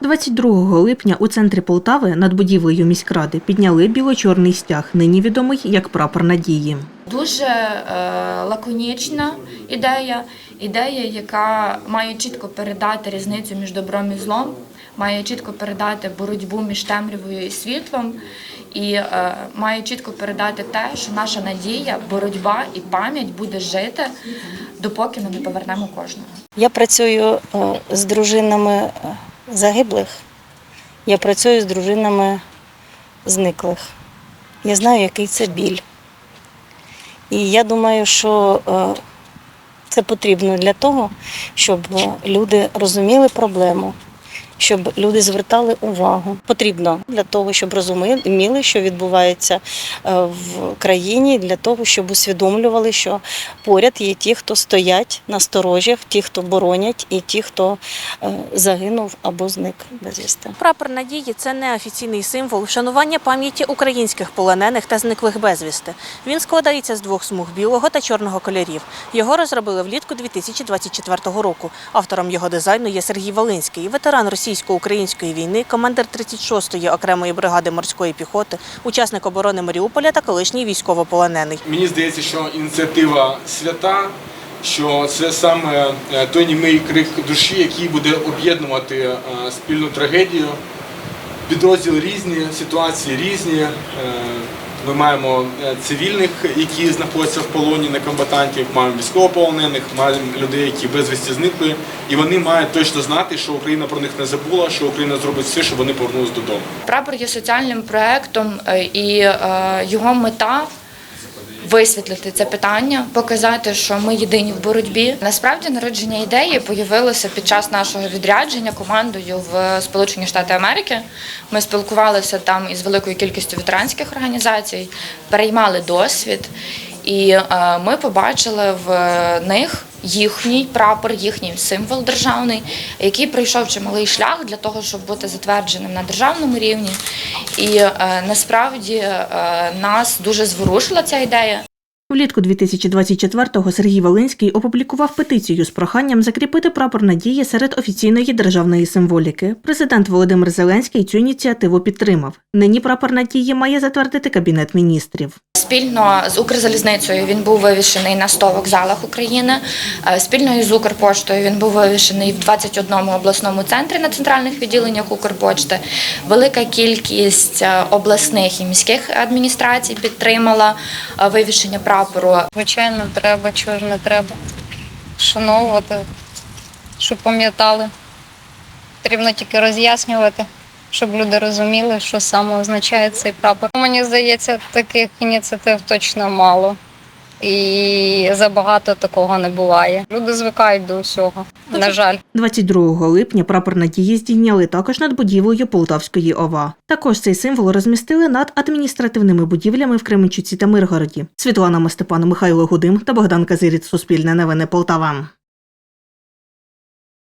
22 липня у центрі Полтави над будівлею міськради підняли біло-чорний стяг, нині відомий як прапор надії. Дуже е, лаконічна ідея, ідея, яка має чітко передати різницю між добром і злом, має чітко передати боротьбу між темрявою і світлом, і е, має чітко передати те, що наша надія, боротьба і пам'ять буде жити, допоки ми не повернемо кожного. Я працюю е, з дружинами загиблих, я працюю з дружинами зниклих. Я знаю, який це біль. І я думаю, що е, це потрібно для того, щоб люди розуміли проблему, щоб люди звертали увагу. Потрібно для того, щоб розуміли, що відбувається е, в країні, для того, щоб усвідомлювали, що поряд є ті, хто стоять на сторожах, ті, хто боронять, і ті, хто е, загинув або зник безвісти. Прапор надії це неофіційний символ вшанування пам'яті українських полонених та зниклих безвісти. Він складається з двох смуг білого та чорного кольорів. Його розробили влітку 2024 року. Автором його дизайну є Сергій Волинський, ветеран російсько-української війни, командир 36-ї окремої бригади морської піхоти, учасник оборони Маріуполя та колишній військовополонений. Мені здається, що ініціатива свята, що це саме е, той німий крик душі, який буде об'єднувати е, спільну трагедію. Підрозділи різні, ситуації різні. Ми маємо е, цивільних, які знаходяться в полоні некомбатантів, маємо військовополонених, маємо людей, які безвісті зникли, і вони мають точно знати, що Україна про них не забула, що Україна зробить все, щоб вони повернулися додому. Прапор є соціальним проєктом, е, і е, його мета висвітлити це питання, показати, що ми єдині в боротьбі. Насправді народження ідеї появилося під час нашого відрядження командою в Сполучені Штати Америки. Ми спілкувалися там із великою кількістю ветеранських організацій, переймали досвід, і е, ми побачили в них їхній прапор, їхній символ державний, який пройшов чималий шлях для того, щоб бути затвердженим на державному рівні. І е, насправді е, нас дуже зворушила ця ідея. Влітку 2024-го Сергій Волинський опублікував петицію з проханням закріпити прапор надії серед офіційної державної символіки. Президент Володимир Зеленський цю ініціативу підтримав. Нині прапор надії має затвердити кабінет міністрів. Спільно з Укрзалізницею він був вивішений на 100 вокзалах України. Е, Спільно із Укрпоштою він був вивішений в 21 обласному центрі на центральних відділеннях Укрпошти. Велика кількість е, обласних і міських адміністрацій підтримала е, вивішення прапору. Звичайно, треба, чого ж не треба. Шановувати, щоб пам'ятали. Потрібно тільки роз'яснювати, щоб люди розуміли, що саме означає цей прапор. Мені здається, таких ініціатив точно мало. І забагато такого не буває. Люди звикають до всього. На жаль. 22 липня прапор надії здійняли також над будівлею Полтавської ОВА. Також цей символ розмістили над адміністративними будівлями в Кременчуці та Миргороді. Світлана Мастепан, Михайло Гудим та Богдан Казиріт. Суспільне новини Полтава.